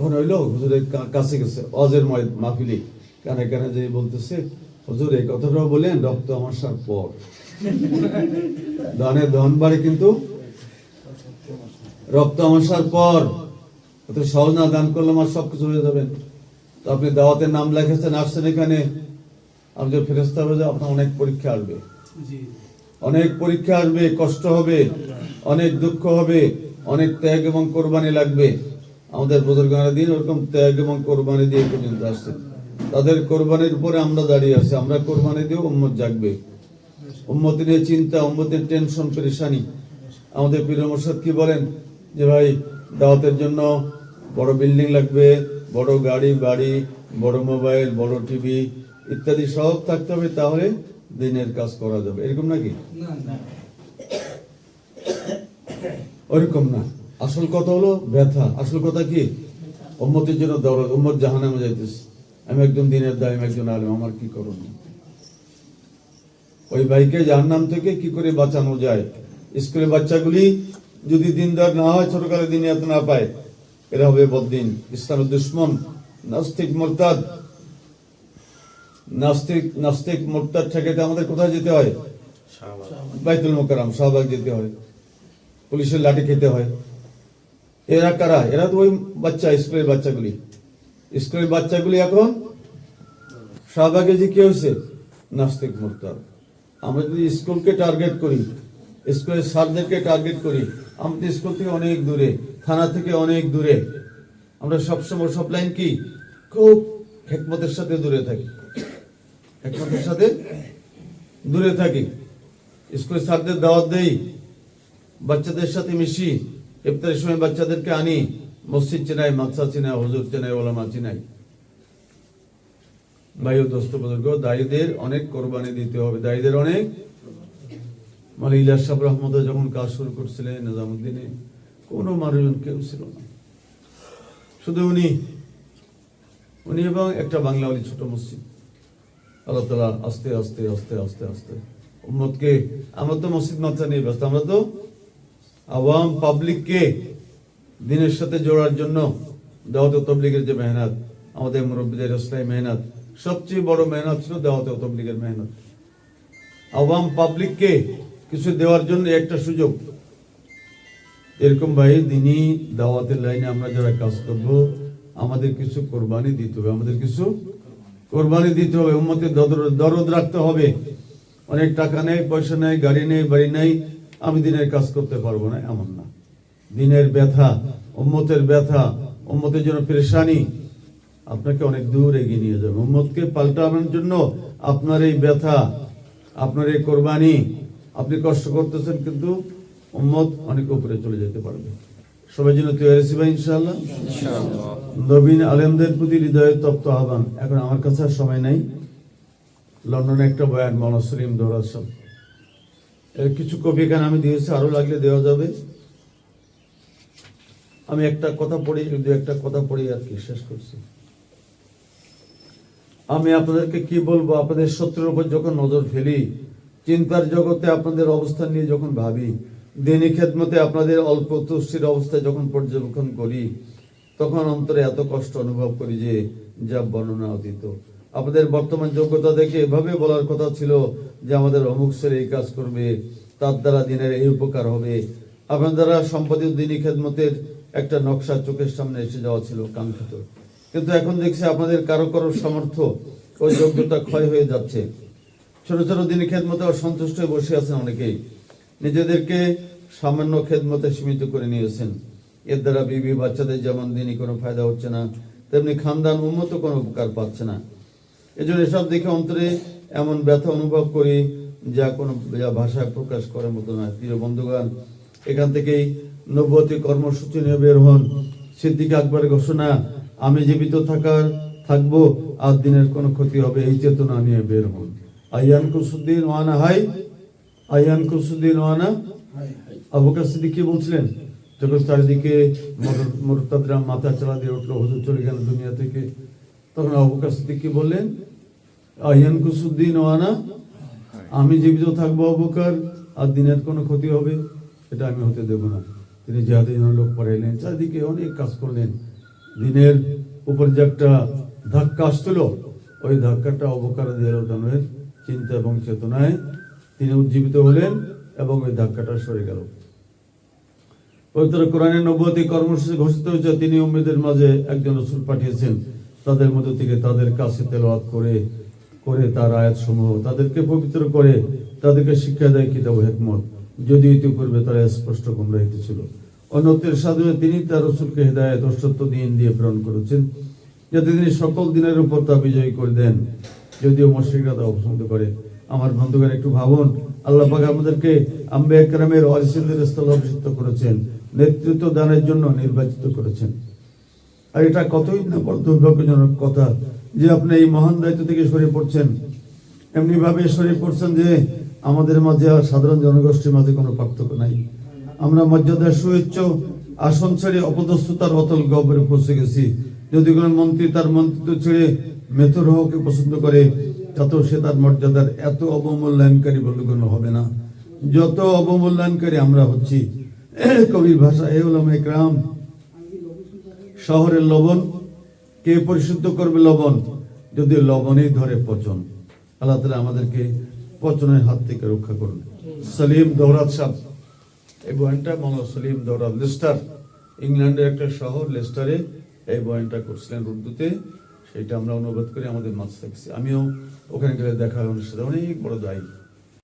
তখন হইল হুজুরের কাছে গেছে অজের ময় মাহফিলি। কানে কানে যে বলতেছে হুজুর এই কথাটাও বলেন রক্ত আমাশার পর। দানে দহন বাড়ে কিন্তু রক্ত আমাশার পর। অত সহজ না দান করলে আমার সব কিছু হয়ে যাবেন তো আপনি দাওয়াতের নাম লেখেছেন আসছেন এখানে। আপনি ফেরস্তা হয়ে যাও, আপনার অনেক পরীক্ষা আসবে। অনেক পরীক্ষা আসবে কষ্ট হবে অনেক দুঃখ হবে অনেক ত্যাগ এবং কোরবানি লাগবে। আমাদের বুজুর্গানা দিন ওরকম ত্যাগ এবং কোরবানি দিয়ে পর্যন্ত আসছে। তাদের কোরবানির উপরে আমরা দাঁড়িয়ে আছি আমরা কোরবানি দিয়ে উম্মত জাগবে। উম্মতি নিয়ে চিন্তা উম্মতের টেনশন পরেশানি। আমাদের পীর মোর্শদ কি বলেন? যে ভাই দাওয়াতের জন্য বড় বিল্ডিং লাগবে বড় গাড়ি বাড়ি বড় মোবাইল বড় টিভি ইত্যাদি সব থাকতে হবে তাহলে দিনের কাজ করা যাবে। এরকম নাকি? ওরকম না। আসল কথা হলো ব্যথা। আসল কথা কি? উম্মতের জন্য দৌড় উম্মত জাহানামে যাইতেছে। আমি একজন দিনের দায় আমি একজন আলেম আমার কি করণীয় ওই ভাইকে জাহান্নাম থেকে কি করে বাঁচানো যায়? স্কুলে বাচ্চাগুলি যদি দিনদার না হয় ছোটকালে দিনে এত না পায় এরা হবে বদিন ইসলামের দুশ্মন নাস্তিক মোরতাদ। নাস্তিক নাস্তিক মোরতাদ ঠেকাতে আমাদের কোথায় যেতে হয়? বাইতুল মোকারাম শাহবাগ যেতে হয়। পুলিশের লাঠি খেতে হয়। এরা কারা? এরা তো ওই বাচ্চা, স্কুলের বাচ্চাগুলি। স্কুলের বাচ্চাগুলি এখন শাহবাগে যে কি হয়েছে? নাস্তিক মোরতাদ আমরা যদি স্কুলকে টার্গেট করি, স্কুলের স্যারদেরকে টার্গেট করি আমাদের স্কুল থেকে অনেক দূরে, থানা থেকে অনেক দূরে। আমরা সবসময় সব লাইন কি? খুব হেকমতের সাথে দূরে থাকি। হেকমতের সাথে দূরে থাকি। স্কুলের স্যারদের দাওয়াত দেই, বাচ্চাদের সাথে মিশি। ইফতারের সময় বাচ্চাদেরকে আনি, মসজিদ চেনাই, মাদ্রাসা চেনাই, হজুর চেনাই, ওলামা চেনাই। ভাই ও দোস্ত বুজুর্গ দায়ীদের অনেক কোরবানি দিতে হবে দায়ীদের অনেক। মানে ইলাস সাহেব রহমদ যখন কাজ শুরু করছিলেন নিজামুদ্দিনে, কোনো মানুষজন কেউ ছিল না। শুধু উনি উনি এবং একটা বাংলাওয়ালি ছোট মসজিদ। আল্লাহ তালা আস্তে আস্তে আস্তে আস্তে আস্তে, উম্মতকে, আমরা তো মসজিদ মাত্রা নিয়ে ব্যস্ত, আমরা তো আওয়াম পাবলিককে দিনের সাথে জোড়ার জন্য দাওয়াত তবলিগের যে মেহনত, আমাদের মুরব্বীদের ইসলামী মেহনত, সবচেয়ে বড় মেহনত ছিল দাওয়াত তবলিগের মেহনত। আওয়াম পাবলিককে কিছু দেওয়ার জন্য একটা সুযোগ। এরকম ভাই, দিনই দাওয়াতের লাইনে আমরা যারা কাজ করব, আমাদের কিছু কোরবানি দিতে হবে, আমাদের কিছু কোরবানি দিতে হবে। উম্মতের দরদ- দরদ রাখতে হবে। অনেক টাকা নেই, পয়সা নেই, গাড়ি নেই, বাড়ি নেই আমি দিনের কাজ করতে পারব না এমন না। দিনের ব্যথা উম্মতের ব্যথা উম্মতের জন্য পেরেশানি আপনাকে অনেক দূর এগিয়ে নিয়ে যাবে। উম্মতকে পাল্টানোর জন্য আপনার এই ব্যথা আপনার এই কোরবানি আপনি কষ্ট করতেছেন কিন্তু উম্মত অনেক উপরে চলে যেতে পারবে। সবাই জন্য তৈরি আছি ভাই ইনশাআল্লাহ? নবীন আলেমদের প্রতি হৃদয়ের তপ্ত আহ্বান। এখন আমার কাছে আর সময় নাই। লন্ডনে একটা বয়ান মনসরিম দৌড়ার সব এর কিছু কপি এখানে আমি দিয়েছি, আরও লাগলে দেওয়া যাবে। আমি একটা কথা পড়ি, দু একটা কথা পড়ি আর কি, শেষ করছি। আমি আপনাদেরকে কি বলব, আপনাদের শত্রুর উপর যখন নজর ফেলি, চিন্তার জগতে আপনাদের অবস্থান নিয়ে যখন ভাবি, দিনী খেদমতে আপনাদের অল্প তুষ্টির অবস্থায় যখন পর্যবেক্ষণ করি, তখন অন্তরে এত কষ্ট অনুভব করি যে, যা বর্ণনা অতীত। আপনাদের বর্তমান যোগ্যতা দেখে এভাবে বলার কথা ছিল যে আমাদের অমুক সের এই কাজ করবে, তার দ্বারা দিনের এই উপকার হবে। আপনার সম্পাদিত দিনী খেদমতের একটা নকশা চোখের সামনে এসে যাওয়া ছিল কাঙ্ক্ষিত। কিন্তু এখন দেখছি আপনাদের কারও কারও সামর্থ্য ও যোগ্যতা ক্ষয় হয়ে যাচ্ছে। ছোট ছোট দিনী খেদমতে অসন্তুষ্ট হয়ে বসে আছেন অনেকেই। নিজেদেরকে সামান্য খেদমতে সীমিত করে নিয়েছেন। এর দ্বারা বিবি বাচ্চাদের যেমন দিনই কোনো ফায়দা হচ্ছে না, তেমনি খানদান উন্নত কোনো উপকার পাচ্ছে না। এজন্য এসব দেখে অন্তরে এমন ব্যথা অনুভব করি যা কোনো যা ভাষায় প্রকাশ করার মতো নয়। প্রিয় বন্ধুগণ এখান থেকেই নব্বতী কর্মসূচি নিয়ে বের হন। সিদ্দিক আকবরের ঘোষণা আমি জীবিত থাকার থাকব আর দিনের কোনো ক্ষতি হবে। এই চেতনা নিয়ে বের হন। আইয়ান কুসুদ্দিন ওয়ানা হাই। আইয়ান কুসুদ্দিন ওয়ানা আবু বকর সিদ্দিক কি বলছিলেন? যখন চারিদিকে মোরতাদরা মাথা চালা দিয়ে উঠল হুজুর চলে গেল দুনিয়া থেকে। তখন আবু বকর সিদ্দিক কি বললেন? আইয়ান কুসুদ্দিন ওয়ানা, আমি জীবিত থাকব আবু বকর আর দিনের কোনো ক্ষতি হবে এটা আমি হতে দেব না। তিনি জন্য লোক পাঠাইলেন চারিদিকে অনেক কাজ করলেন। দিনের উপর যে একটা ধাক্কা আসছিল, ওই ধাক্কাটা অবকার দিয়ালের চিন্তা এবং চেতনায় তিনি উজ্জীবিত হলেন এবং ওই ধাক্কাটা সরে গেল। পবিত্র কোরআনের নব্বতী কর্মসূচি ঘোষিত হয়েছে, তিনি উম্মেদের মাঝে একজন রসুল পাঠিয়েছেন, তাদের মধ্যে থেকে তাদের কাছে তেলাওয়াত করে করে তার আয়াত সমূহ তাদেরকে পবিত্র করে তাদেরকে শিক্ষা দেয় কিতাব হেকমত। যদি ইতিপূর্বে তারা স্পষ্ট গুমরাহিত ছিল অন্যত্বের সাধনে তিনি তার রসুলকে হেদায়ত সত্য দিন দিয়ে প্রেরণ করেছেন, যাতে তিনি সকল দিনের উপর তা বিজয়ী করে দেন। যদিও মশ্রিকরা তা অপছন্দ করে। আমার বন্ধুগণ, একটু ভাবুন, আল্লাহ পাক আমাদেরকে আম্বে একরামের অরিসিনদের স্থলে অভিষিক্ত করেছেন, নেতৃত্ব দানের জন্য নির্বাচিত করেছেন। আর এটা কতই না বড় দুর্ভাগ্যজনক কথা যে আপনি এই মহান দায়িত্ব থেকে সরে পড়ছেন এমনি ভাবে সরে পড়ছেন যে আমাদের মাঝে আর সাধারণ জনগোষ্ঠীর মাঝে কোনো পার্থক্য নাই। আমরা মর্যাদার সুউচ্চ আসন ছেড়ে অপদস্থতার অতল গহ্বরে পৌঁছে গেছি। যদি কোনো মন্ত্রী তার মন্ত্রিত্ব ছেড়ে মেথর হওয়াকে পছন্দ করে, তাতেও সে তার মর্যাদার এত অবমূল্যায়নকারী বলে কোনো হবে না। যত অবমূল্যায়নকারী আমরা হচ্ছি, কবির ভাষা, এ হলাম একরাম শহরের লবণ কে পরিশুদ্ধ করবে লবণ? যদি লবণেই ধরে পচন, আল্লাহ তালা আমাদেরকে পচনের হাত থেকে রক্ষা করুন। সলিম দৌরাত সাহ এই বয়ানটা মঙ্গল সলিম দৌরাত লেস্টার, ইংল্যান্ডের একটা শহর লেস্টারে এই বয়ানটা করছিলেন উর্দুতে। সেটা আমরা অনুবাদ করে আমাদের মাছ থাকছি আমিও ওখানে গেলে দেখা হয় সাথে অনেক বড় দায়ী